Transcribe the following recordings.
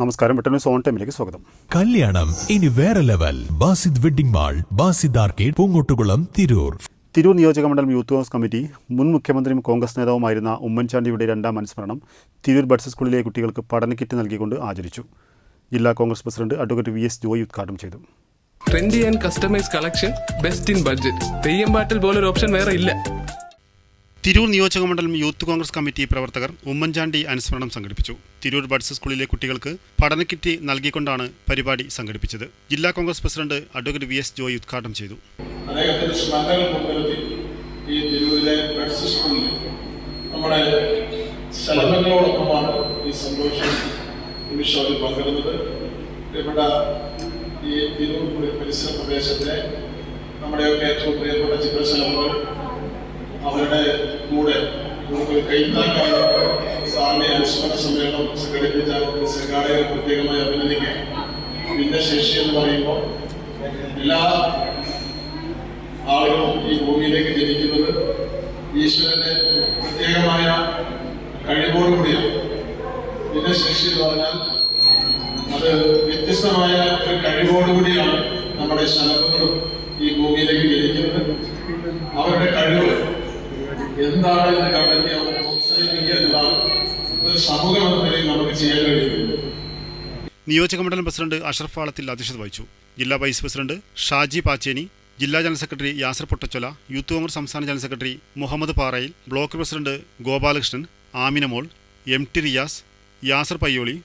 നമസ്കാരം. വെട്ടന്യൂസ് സോൺ ടൈമിലേക്ക് സ്വാഗതം. കല്യാണം. ഇനി വേറെ level. Basid wedding mall Basid arcade Poongottukulam Tirur. Tirur നിയോജക മണ്ഡലം യൂത്ത് കോൺഗ്രസ് കമ്മിറ്റി മുൻ മുഖ്യമന്ത്രിയും കോൺഗ്രസ് നേതാവുമായിരുന്ന ഉമ്മൻചാണ്ടിയുടെ രണ്ടാം അനുസ്മരണം തിരൂർ ബഡ്സ് സ്കൂളിലെ കുട്ടികൾക്ക് പഠനക്കിറ്റ് നൽകിക്കൊണ്ട് ആചരിച്ചു. ജില്ലാ Congress president advocate V S Joy ഉദ്ഘാടനം ചെയ്തു. Trendy and customise collection best in budget Theyyam പാട്ടിൽ പോലൊരു ഓപ്ഷൻ വേറെ ഇല്ല. തിരൂർ നിയോജക മണ്ഡലം യൂത്ത് കോൺഗ്രസ് കമ്മിറ്റി പ്രവർത്തകർ ഉമ്മൻചാണ്ടി അനുസ്മരണം സംഘടിപ്പിച്ചു. തിരൂർ ബഡ്സ് സ്കൂളിലെ കുട്ടികൾക്ക് പഠനക്കിറ്റ് നൽകിക്കൊണ്ടാണ് പരിപാടി സംഘടിപ്പിച്ചത്. ജില്ലാ Congress president advocate V S Joy ഉദ്ഘാടനം ചെയ്തു. ഈ തിരൂരിലെ ഈ ഈ തിരൂർ പരിസര പ്രദേശത്തെ നമ്മുടെയൊക്കെ ഏറ്റവും പ്രിയപ്പെട്ട കൂടെ നമുക്ക് കൈത്താക്കായി സാറിനെ അനുസ്മരണ സമ്മേളനം സംഘടിപ്പിച്ച സംഘാടകരെ ഭിന്നശേഷി എന്ന് പറയുമ്പോൾ എല്ലാ ആളുകളും ഈ ഭൂമിയിലേക്ക് ജനിക്കുന്നത് ഈശ്വരന്റെ പ്രത്യേകമായ കഴിവോടുകൂടിയാണ് കൂടിയാണ്. ശേഷി എന്ന് പറഞ്ഞാൽ അത് വ്യത്യസ്തമായ ഒരു നമ്മുടെ ശലഭങ്ങളും ഈ ഭൂമിയിലേക്ക് ജനിക്കുന്നത്. അവരുടെ എന്താണ് എന്ന് കണ്ടെത്തി അവരെ പ്രോത്സാഹിപ്പിക്കുക എന്നതാണ് ഒരു സമൂഹം എന്ന നിലയിൽ നമുക്ക് ചെയ്യാൻ കഴിയുന്നത്? നിയോജക മണ്ഡലം പ്രസിഡന്റ് അഷറഫ് ആളത്തിൽ അധ്യക്ഷത വഹിച്ചു. ജില്ലാ വൈസ് പ്രസിഡന്റ് ഷാജി പാച്ചേനി ജില്ലാ general secretary Yasar Pottachola youth Congress സംസ്ഥാന general secretary Muhammad Parayil block president Gopalakrishnan Aminamol M T Riyas Yasar Payyoli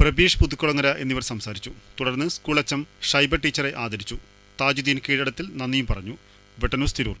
Prabeesh Puthukulangara എന്നിവർ സംസാരിച്ചു. തുടർന്ന് സ്കൂൾ അച്ചം ഷൈബ ടീച്ചറെ ആദരിച്ചു. താജുദ്ദീൻ കീഴടത്തിൽ നന്ദിയും പറഞ്ഞു. ബ്രിട്ടനൂസ് തിരൂർ.